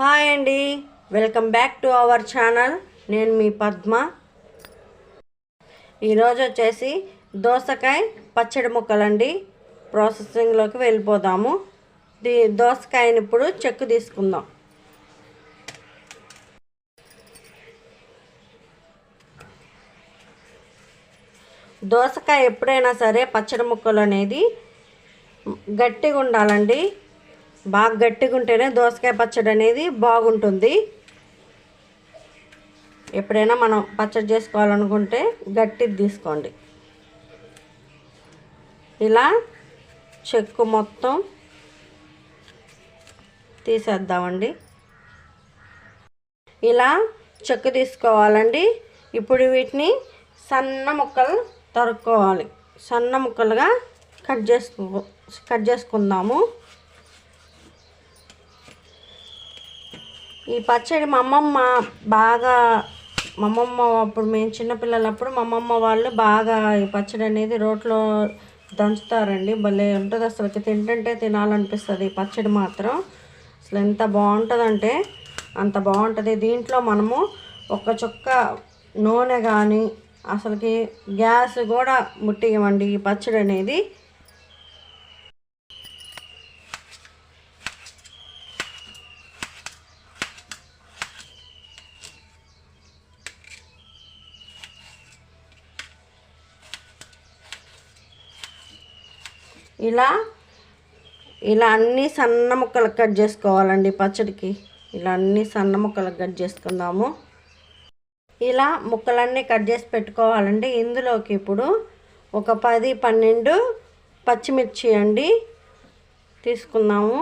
Hi అండి. Welcome back to our channel. నేను మీ పద్మ. ఈరోజు వచ్చేసి దోసకాయ పచ్చడి ముక్కలండి. ప్రాసెసింగ్లోకి వెళ్ళిపోదాము. దీ దోసకాయని ఇప్పుడు చెక్కు తీసుకుందాం. దోసకాయ ఎప్పుడైనా సరే పచ్చడి ముక్కలు అనేది గట్టిగా ఉండాలండి. బాగా గట్టిగా ఉంటేనే దోసకాయ పచ్చడి అనేది బాగుంటుంది. ఎప్పుడైనా మనం పచ్చడి చేసుకోవాలనుకుంటే గట్టిది తీసుకోండి. ఇలా చెక్కు మొత్తం తీసేద్దామండి. ఇలా చెక్కు తీసుకోవాలండి. ఇప్పుడు వీటిని సన్న ముక్కలు తరుక్కోవాలి. సన్న ముక్కలుగా కట్ చేసుకో కట్ చేసుకుందాము. ఈ పచ్చడి మా అమ్మమ్మ బాగా మా అమ్మమ్మ అప్పుడు మేము చిన్నపిల్లలప్పుడు మా అమ్మమ్మ వాళ్ళు బాగా ఈ పచ్చడి అనేది రోట్లో దంచుతారండి. భలే ఉంటుంది అసలు. తింటుంటే తినాలనిపిస్తుంది ఈ పచ్చడి మాత్రం. అసలు ఎంత బాగుంటుందంటే అంత బాగుంటుంది. దీంట్లో మనము ఒక చుక్క నూనె కానీ అసలుకి గ్యాస్ కూడా ముట్టియమండి ఈ పచ్చడి అనేది ఇలా ఇలా అన్నీ సన్న ముక్కలు కట్ చేసుకోవాలండి పచ్చడికి. ఇలా అన్ని సన్న ముక్కలు కట్ చేసుకుందాము. ఇలా ముక్కలన్నీ కట్ చేసి పెట్టుకోవాలండి. ఇందులోకి ఇప్పుడు ఒక పది పన్నెండు పచ్చిమిర్చి అండి తీసుకుందాము.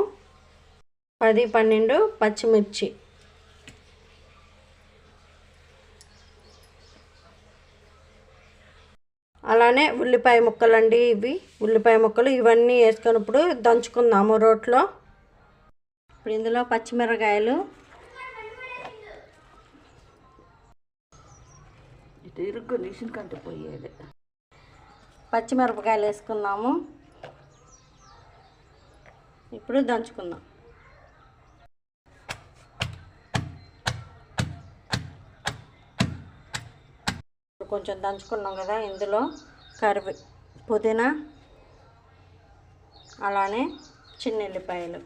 పది పన్నెండు పచ్చిమిర్చి. అలానే ఉల్లిపాయ ముక్కలండి ఇవి. ఉల్లిపాయ ముక్కలు ఇవన్నీ వేసుకున్నప్పుడు దంచుకుందాము రోట్లో. ఇప్పుడు ఇందులో పచ్చిమిరకాయలు. తిరుగు నిషన్ కంటే పోయేది. పచ్చిమిరపకాయలు వేసుకుందాము. ఇప్పుడు దంచుకుందాం. కొంచెం దంచుకున్నాం కదా ఇందులో కరివే పుదీనా అలానే చిన్నెల్లిపాయలు.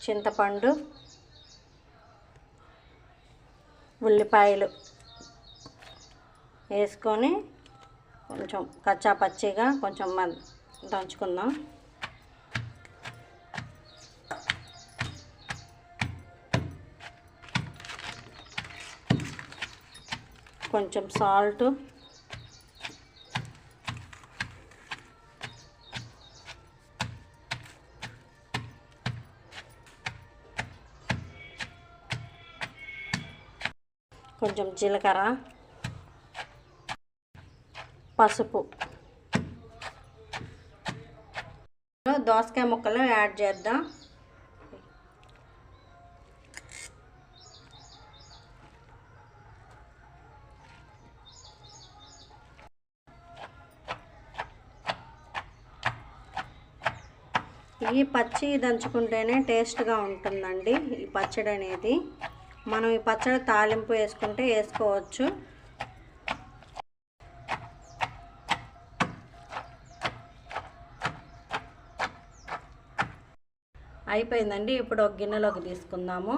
చింతపండు ఉల్లిపాయలు వేసుకొని కొంచెం కచ్చా పచ్చిగా కొంచెం మ- దంచుకుందాం. కొంచెం సాల్ట్ కొంచెం జీలకర్ర. పసుపు. దోసకాయ ముక్కలు యాడ్ చేద్దాం. ఈ పచ్చి దంచుకుంటేనే టేస్ట్గా ఉంటుందండి ఈ పచ్చడి అనేది మనం ఈ పచ్చడి తాలింపు వేసుకుంటే వేసుకోవచ్చు. అయిపోయిందండి. ఇప్పుడు ఒక గిన్నెలోకి తీసుకుందాము.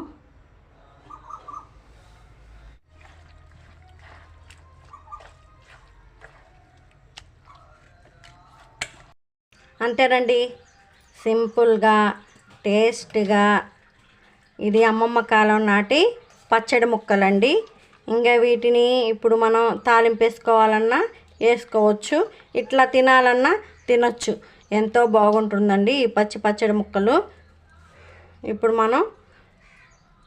అంతేనండి. సింపుల్గా టేస్ట్గా ఇది అమ్మమ్మ కాలం నాటి పచ్చడి ముక్కలండి. ఇంకా వీటిని ఇప్పుడు మనం తాలింపు వేసుకోవాలన్నా వేసుకోవచ్చు. ఇట్లా తినాలన్నా తినొచ్చు. ఎంతో బాగుంటుందండి ఈ పచ్చి పచ్చడి ముక్కలు. ఇప్పుడు మనం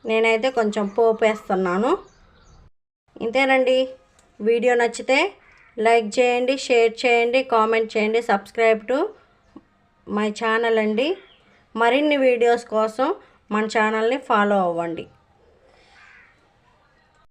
నేనైతే కొంచెం పోపు వేస్తున్నాను. ఇంతేనండి. వీడియో నచ్చితే లైక్ చేయండి షేర్ చేయండి కామెంట్ చేయండి సబ్స్క్రైబ్ టు మై ఛానల్ అండి. మరిన్ని వీడియోస్ కోసం మన ఛానల్ని ఫాలో అవ్వండి.